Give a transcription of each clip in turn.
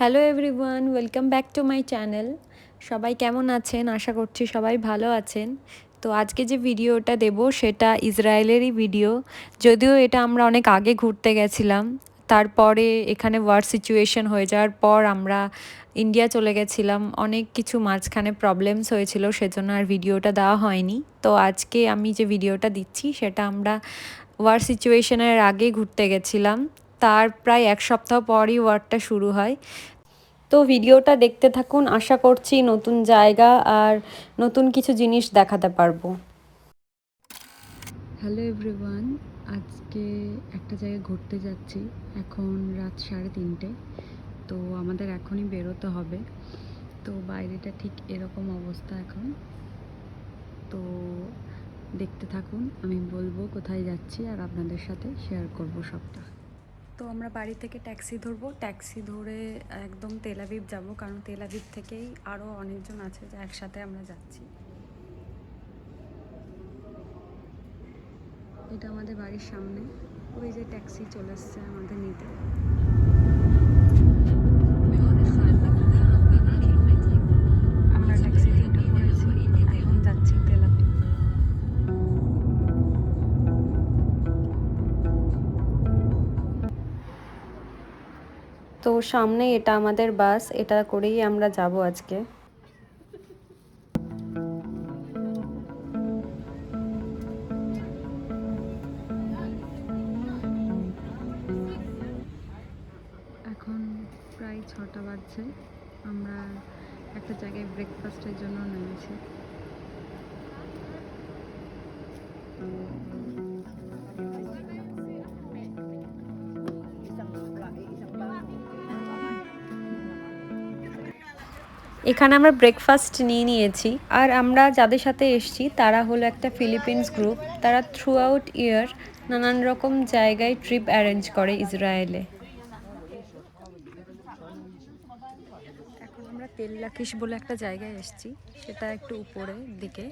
Hello everyone welcome back to my channel সবাই কেমন আছেন? আশা করছি সবাই ভালো আছেন। তো আজকে যে ভিডিওটা দেব, সেটা ইসরায়েলেরই ভিডিও। যদিও এটা আমরা অনেক আগে ঘুরতে গেছিলাম। তারপরে এখানে ওয়ার সিচুয়েশন হয়ে যাওয়ার পর আমরা ইন্ডিয়া চলে গেছিলাম। অনেক কিছু মাঝখানে প্রবলেমস হয়েছিল, সেজন্য আর ভিডিওটা দেওয়া হয়নি। তো আজকে আমি যে ভিডিওটা দিচ্ছি, সেটা আমরা ওয়ার সিচুয়েশনের আগে ঘুরতে গেছিলাম। তার প্রায় এক সপ্তাহ পরই ওয়ার্ডটা শুরু হয়। তো ভিডিওটা দেখতে থাকুন। আশা করছি নতুন জায়গা আর নতুন কিছু জিনিস দেখাতে পারব। হ্যালো এভরিওয়ান আজকে একটা জায়গায় ঘুরতে যাচ্ছি। এখন রাত সাড়ে তিনটে, তো আমাদের এখনই বেরোতে হবে। তো বাইরেটা ঠিক এরকম অবস্থা এখন। তো দেখতে থাকুন, আমি বলব কোথায় যাচ্ছি আর আপনাদের সাথে শেয়ার করব সবটা। তো আমরা বাড়ি থেকে ট্যাক্সি ধরবো। ট্যাক্সি ধরে একদম তেলাবিব যাব, কারণ তেলাবিব থেকেই আরও অনেকজন আছে যে একসাথে আমরা যাচ্ছি। এটা আমাদের বাড়ির সামনে। ওই যে ট্যাক্সি চলে এসছে আমাদের নিতে। তো সামনে এটা আমাদের বাস, এটা করেই আমরা যাব আজকে। এখন প্রায় ছটা বাজছে। আমরা একটা জায়গায় ব্রেকফাস্টের জন্য নেমেছি। এখানে আমরা ব্রেকফাস্ট নিয়ে নিয়েছি। আর আমরা যাদের সাথে এসছি তারা হলো একটা ফিলিপিন্স গ্রুপ তারা থ্রু আউট ইয়ার নানান রকম জায়গায় ট্রিপ অ্যারেঞ্জ করে ইসরায়েলে। এখন আমরা তেল্লাকিস বলে একটা জায়গায় এসেছি। সেটা একটু উপরের দিকে।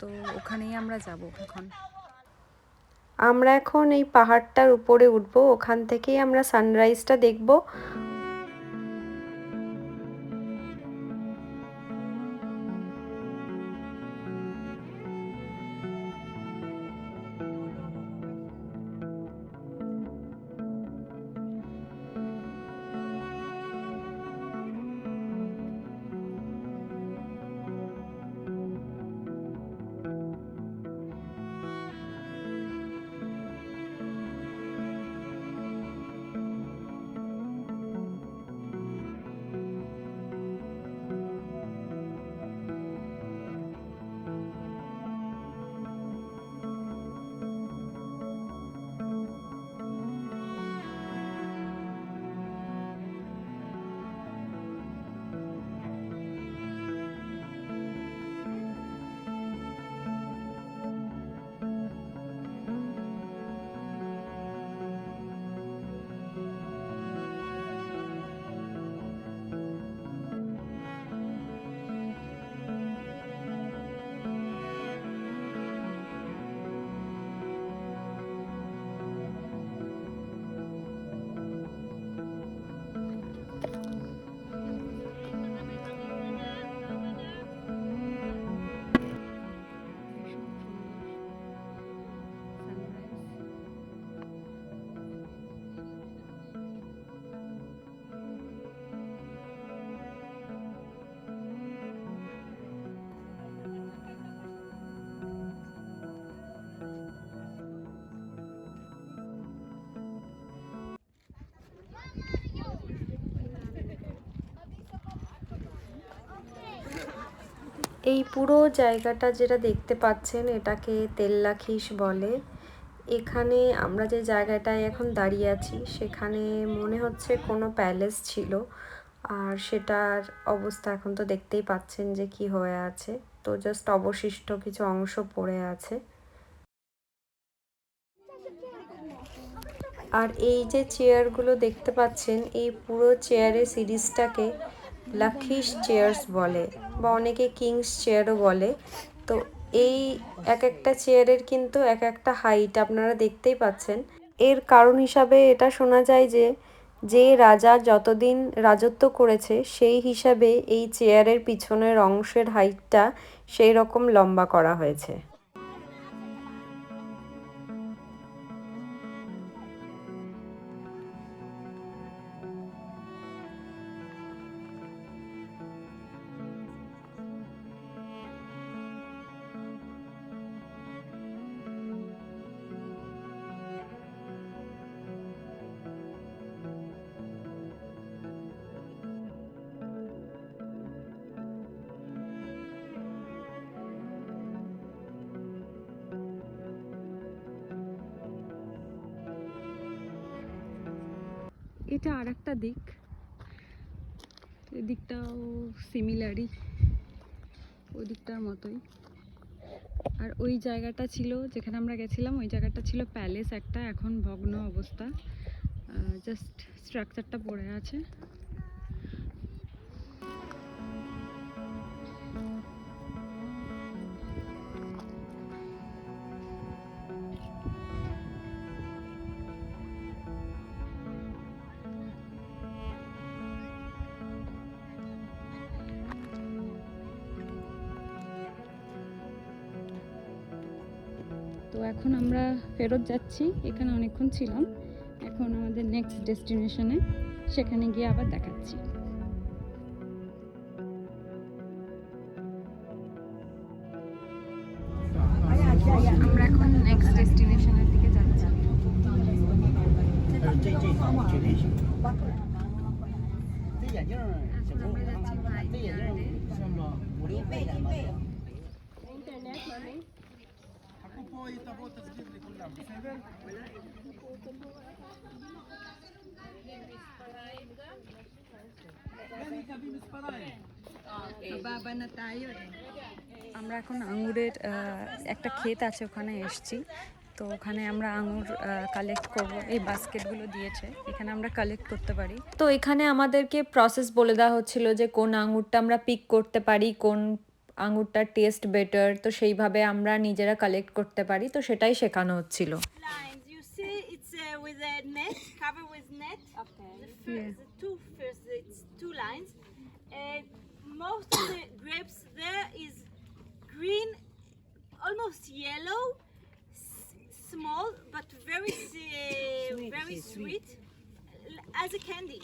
তো ওখানেই আমরা যাব এখন। আমরা এখন এই পাহাড়টার উপরে উঠবো। ওখান থেকেই আমরা সানরাইজটা দেখব। এই পুরো জায়গাটা যেটা দেখতে পাচ্ছেন এটাকে তেল্লাখিস বলে। এখানে আমরা যে জায়গাটায় এখন দাঁড়িয়ে আছি, সেখানে মনে হচ্ছে কোনো প্যালেস ছিল। আর সেটার অবস্থা এখন তো দেখতেই পাচ্ছেন যে কি হয়ে আছে। তো জাস্ট অবশিষ্ট কিছু অংশ পড়ে আছে। আর এই যে চেয়ারগুলো দেখতে পাচ্ছেন, এই পুরো চেয়ারের সিরিজটাকে লাখিস চেয়ার্স বলে, বা অনেকে কিংস চেয়ারও বলে। তো এই এক একটা চেয়ারের কিন্তু এক একটা হাইট আপনারা দেখতেই পাচ্ছেন। এর কারণ হিসাবে এটা শোনা যায় যে যে রাজা যতদিন রাজত্ব করেছে, সেই হিসাবে এই চেয়ারের পিছনের অংশের হাইটটা সেই রকম লম্বা করা হয়েছে। এটা আর একটা দিক। এদিকটাও সিমিলারই ওই দিকটার মতোই। আর ওই জায়গাটা ছিল, যেখানে আমরা গেছিলাম, ওই জায়গাটা ছিল প্যালেস একটা। এখন ভগ্ন অবস্থা। জাস্ট স্ট্রাকচারটা পড়ে আছে। এখন আমরা ফেরত যাচ্ছি। এখানে অনেকক্ষণ ছিলাম। এখন আমাদের নেক্সট ডেস্টিনেশনে সেখানে গিয়ে আবার দেখাচ্ছি। আমরা এখন নেক্সট ডেস্টিনেশনের দিকে যাচ্ছি। আমরা এখন আঙুরের একটা ক্ষেত আছে ওখানে এসছি। তো ওখানে আমরা আঙুর uh, কালেক্ট করব। এই বাস্কেটগুলো দিয়েছে। এখানে আমরা কালেক্ট করতে পারি। তো এখানে আমাদেরকে প্রসেস বলে দেওয়া হচ্ছিল যে কোন আঙুরটা আমরা পিক করতে পারি কোন আঙুরটার টেস্ট বেটার তো সেইভাবে আমরা নিজেরা কালেক্ট করতে পারি তো সেটাই শেখানো হচ্ছিল uh, with a net, covered with net. Okay. The, fir- Yeah. the two first, it's two lines. Uh, most of the grapes there is green, almost yellow, s- small but very uh, very sweet, l- as a candy.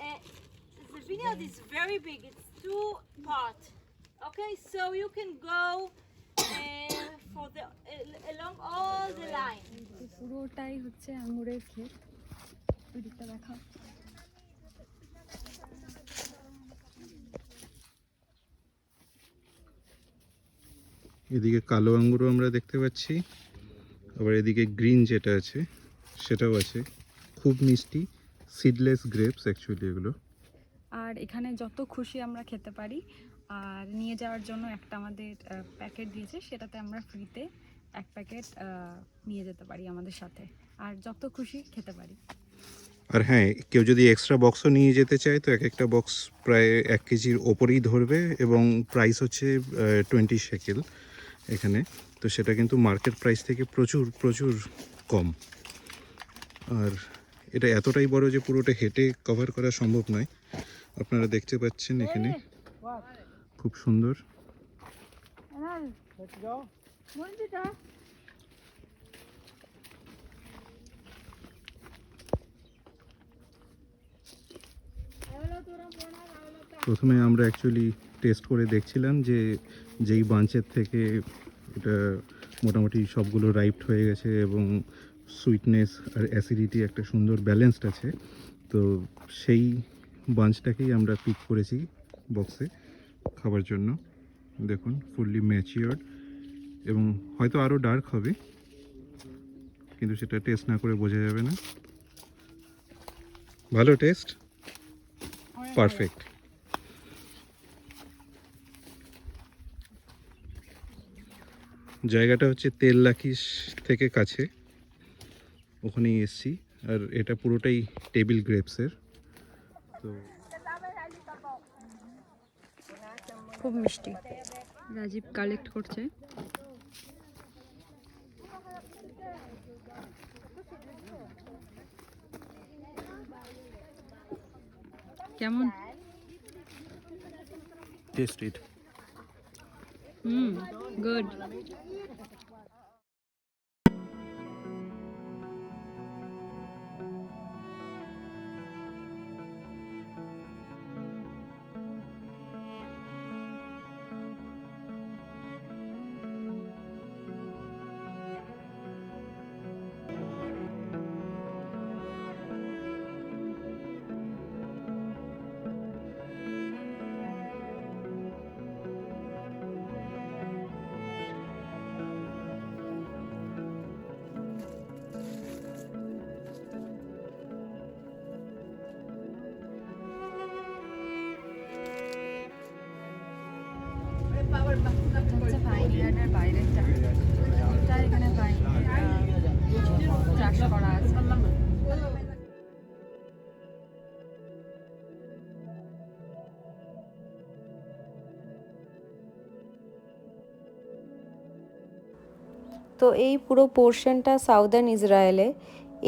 Uh, the vineyard is very big. It's two part. Okay, so you can go uh, for the uh, along all the line. পুরোটাই হচ্ছে আঙুরের ক্ষেত ওই দেখা। এদিকে কালো আঙ্গুরও আমরা দেখতে পাচ্ছি। আবার এদিকে গ্রিন যেটা আছে সেটাও আছে। খুব মিষ্টি সিডলেস গ্রেপস অ্যাকচুয়ালি এগুলো। আর এখানে যত খুশি আমরা খেতে পারি। আর নিয়ে যাওয়ার জন্য একটা আমাদের প্যাকেট দিয়েছে সেটাতে আমরা ফ্রিতে এক প্যাকেট নিয়ে যেতে পারি আমাদের সাথে। আর যত খুশি খেতে পারি। আর হ্যাঁ কেউ যদি এক্সট্রা বক্সও নিয়ে যেতে চায় তো এক একটা বক্স প্রায় এক কেজির ওপরেই ধরবে এবং প্রাইস হচ্ছে টোয়েন্টি সেকেল এখানে। তো সেটা কিন্তু মার্কেট প্রাইস থেকে প্রচুর প্রচুর কম। আর এটা এতটাই বড় যে পুরোটা হেঁটে কভার করা সম্ভব নয়। আপনারা দেখতে পাচ্ছেন এখানে। খুব সুন্দর। প্রথমে আমরা অ্যাকচুয়ালি টেস্ট করে দেখছিলাম যে যেই বাঞ্চের থেকে এটা মোটামুটি সবগুলো রাইপড হয়ে গেছে এবং সুইটনেস আর অ্যাসিডিটি একটা সুন্দর ব্যালেন্সড আছে। তো সেই বাঞ্চটাকেই আমরা পিক করেছি বক্সে খাবার জন্য। দেখুন ফুললি ম্যাচিওর্ড এবং হয়তো আরও ডার্ক হবে। কিন্তু সেটা টেস্ট না করে বোঝা যাবে না। ভালো টেস্ট পারফেক্ট জায়গাটা হচ্ছে তেল তেললাখিস থেকে কাছে। ওখানেই এসছি। আর এটা পুরোটাই টেবিল গ্রেপসের তো খুব মিষ্টি। রাজীব কালেক্ট করছে। কেমন? টেস্ট হুম গুড তো এই পুরো পোর্শনটা সাউদার্ন ইসরায়েলে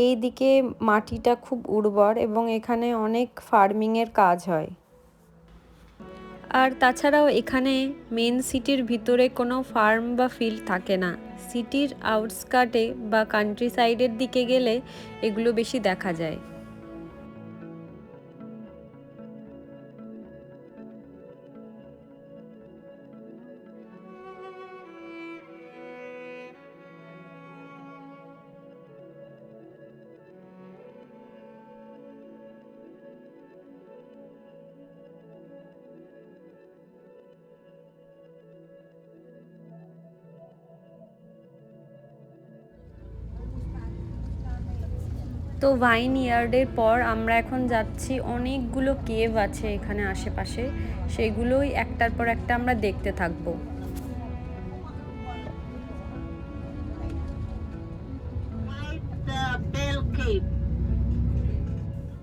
এই দিকে মাটিটা খুব উর্বর এবং এখানে অনেক ফার্মিংয়ের কাজ হয়। আর তাছাড়াও এখানে মেন সিটির ভিতরে কোনো ফার্ম বা ফিল্ড থাকে না। সিটির আউটস্কার্টে বা কান্ট্রি সাইডের দিকে গেলে এগুলো বেশি দেখা যায়। তো ভাইন ইয়ার্ডের পর আমরা এখন যাচ্ছি, অনেকগুলো কেভ আছে এখানে আশেপাশে। সেগুলোই একটার পর একটা আমরা দেখতে থাকব।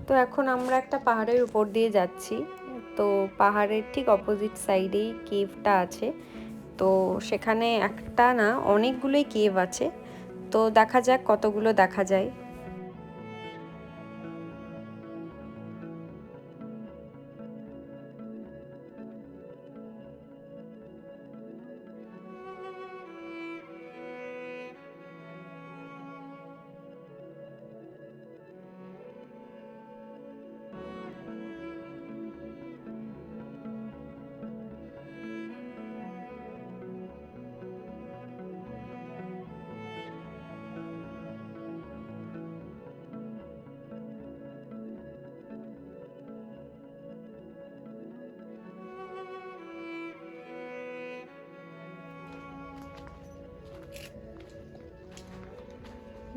তো এখন আমরা একটা পাহাড়ের উপর দিয়ে যাচ্ছি। তো পাহাড়ের ঠিক অপোজিট সাইডেই কেভটা আছে। তো সেখানে একটা না, অনেকগুলোই কেভ আছে। তো দেখা যাক কতগুলো দেখা যায়।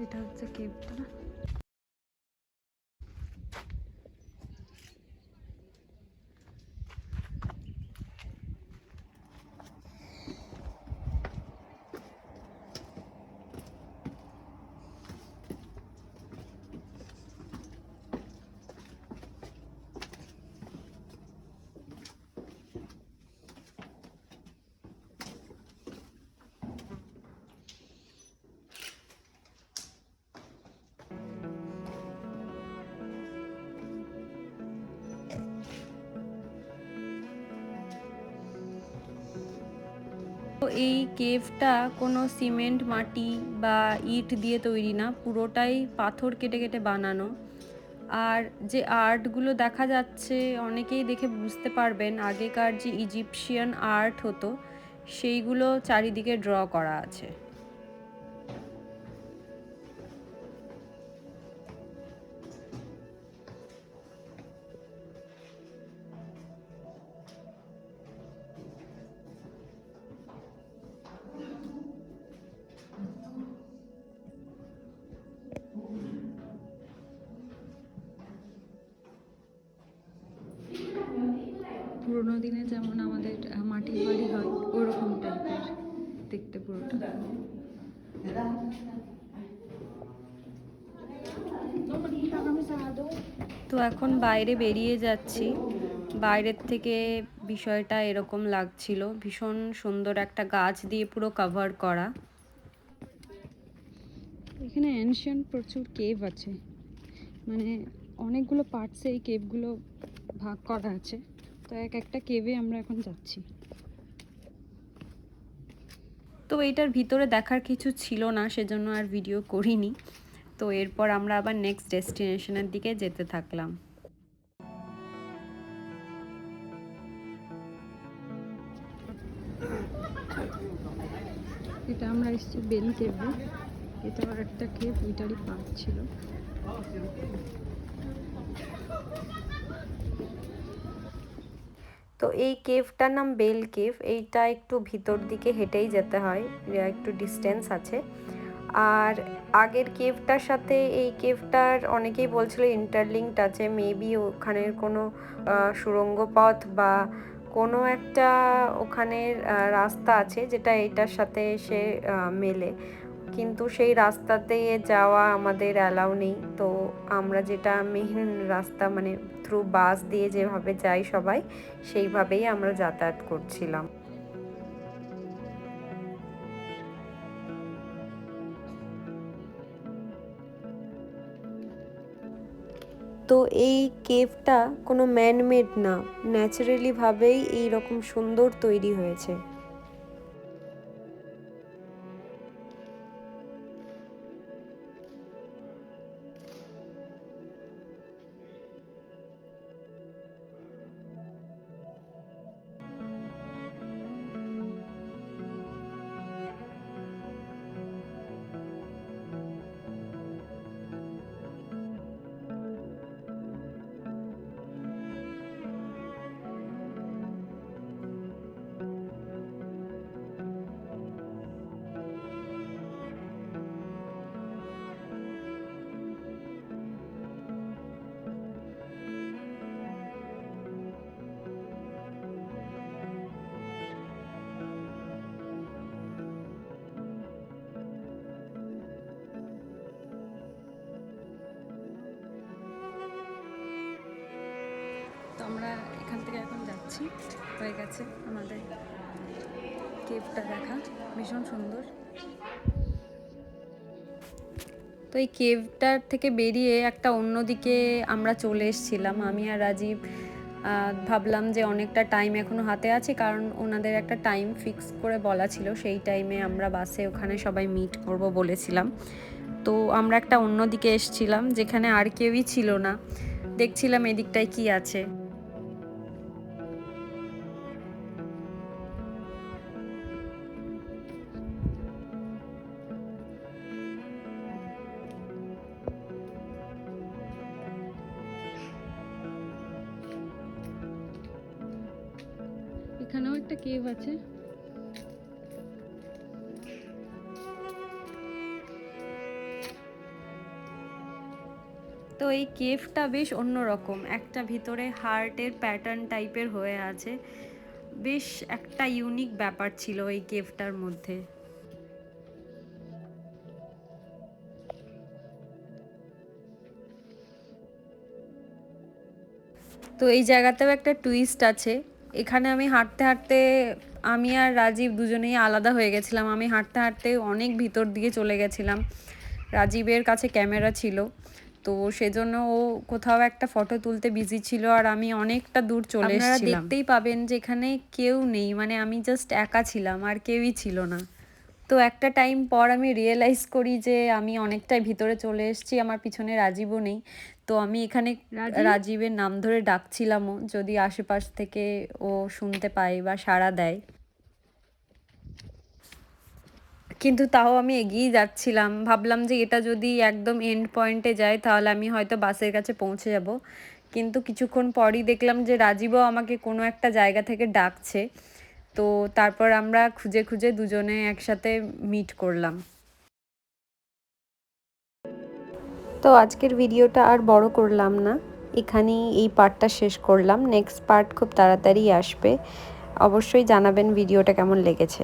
এটা হচ্ছে কেভটা এই কেভটা কোনো সিমেন্ট, মাটি বা ইট দিয়ে তৈরি না, পুরোটাই পাথর কেটে কেটে বানানো। আর যে আর্টগুলো দেখা যাচ্ছে, অনেকেই দেখে বুঝতে পারবেন, আগেকার যে ইজিপশিয়ান আর্ট হতো, সেইগুলো চারিদিকে ড্র করা আছে। তো এখন বাইরে বেরিয়ে যাচ্ছি। বাইরের থেকে বিষয়টা এরকম লাগছিল। ভীষণ সুন্দর একটা গাছ দিয়ে পুরো কভার করা। এখানে অ্যানশিয়ান প্রচুর কেভ আছে। মানে অনেকগুলো পার্টসে এই কেভগুলো ভাগ করা আছে। তো এক একটা কেভে আমরা এখন যাচ্ছি। তো এটার ভিতরে দেখার কিছু ছিল না সেজন্য আর ভিডিও করিনি। তো এরপর আমরা আবার নেক্সট ডেস্টিনেশনের দিকে যেতে থাকলাম। এটা আমরা এসেছি বেল কেভে এটা একটা কেভ ওইটারই পার্ট ছিল। তো এই কেভটার নাম বেল কেভ। এইটা একটু ভিতর দিকে হেঁটেই যেতে হয়। একটু ডিস্টেন্স আছে। আর আগের কেভটার সাথে এই কেভটার অনেকেই বলছিল ইন্টারলিঙ্কড আছে মেবি ওখানের কোনো আহ, সুড়ঙ্গ পথ বা কোনো একটা ওখানের রাস্তা আছে যেটা এটার সাথে এসে মেলে। কিন্তু সেই রাস্তাতে যাওয়া আমাদের অ্যালাউ নেই। তো আমরা যেটা মেইন রাস্তা মানে থ্রু বাস দিয়ে যেভাবে যাই সবাই সেইভাবেই আমরা যাতায়াত করছিলাম। তো এই কেভটা কোনো ম্যানমেড না। ন্যাচারালিভাবেই এই রকম সুন্দর তৈরি হয়েছে। আমরা এখান থেকে এখন যাচ্ছি। হয়ে গেছে আমাদের কেভটা দেখা। ভীষণ সুন্দর। তো এই কেভটার থেকে বেরিয়ে একটা অন্যদিকে আমরা চলে এসেছিলাম। আমি আর রাজীব ভাবলাম যে অনেকটা টাইম এখনও হাতে আছে, কারণ ওনাদের একটা টাইম ফিক্স করে বলা ছিল। সেই টাইমে আমরা বাসে ওখানে সবাই মিট করব বলেছিলাম। তো আমরা একটা অন্যদিকে এসেছিলাম, যেখানে আর কেউই ছিল না। দেখছিলাম এদিকটায় কি আছে। একটা কেভ আছে তো এই কেভটা বেশ অন্যরকম। একটা ভিতরে হার্টের প্যাটার্ন টাইপের হয়ে আছে। বেশ একটা ইউনিক ব্যাপার ছিল এই কেভটার মধ্যে। তো এই জায়গাতেও একটা টুইস্ট আছে। এখানে আমি হাঁটতে হাঁটতে আমি আর রাজীব দুজনেই আলাদা হয়ে গেছিলাম। আমি হাঁটতে হাঁটতে অনেক ভিতর দিয়ে চলে গেছিলাম। রাজীবের কাছে ক্যামেরা ছিল তো সেজন্য ও কোথাও একটা ফটো তুলতে বিজি ছিল আর আমি অনেকটা দূর চলে এসেছিলাম। দেখতেই পাবেন যে এখানে কেউ নেই মানে আমি জাস্ট একা ছিলাম আর কেউই ছিল না। তো একটা টাইম পর আমি রিয়েলাইজ করি যে আমি অনেকটাই ভিতরে চলে এসেছি আমার পিছনে রাজীবও নেই। তো আমি এখানে রাজীব? রাজীবের নাম ধরে ডাকছিলামও যদি আশেপাশ থেকে ও শুনতে পায় বা সাড়া দেয়। কিন্তু তাও আমি এগিয়ে যাচ্ছিলাম। ভাবলাম যে এটা যদি একদম এন্ড পয়েন্টে যায় তাহলে আমি হয়তো বাসের কাছে পৌঁছে যাব। কিন্তু কিছুক্ষণ পরই দেখলাম যে রাজীবও আমাকে কোনো একটা জায়গা থেকে ডাকছে। তো তারপর আমরা খুঁজে খুঁজে দুজনে একসাথে মিট করলাম। তো আজকের ভিডিওটা আর বড় করলাম না। এখানেই এই পার্টটা শেষ করলাম। নেক্সট পার্ট খুব তাড়াতাড়ি আসবে। অবশ্যই জানাবেন ভিডিওটা কেমন লেগেছে।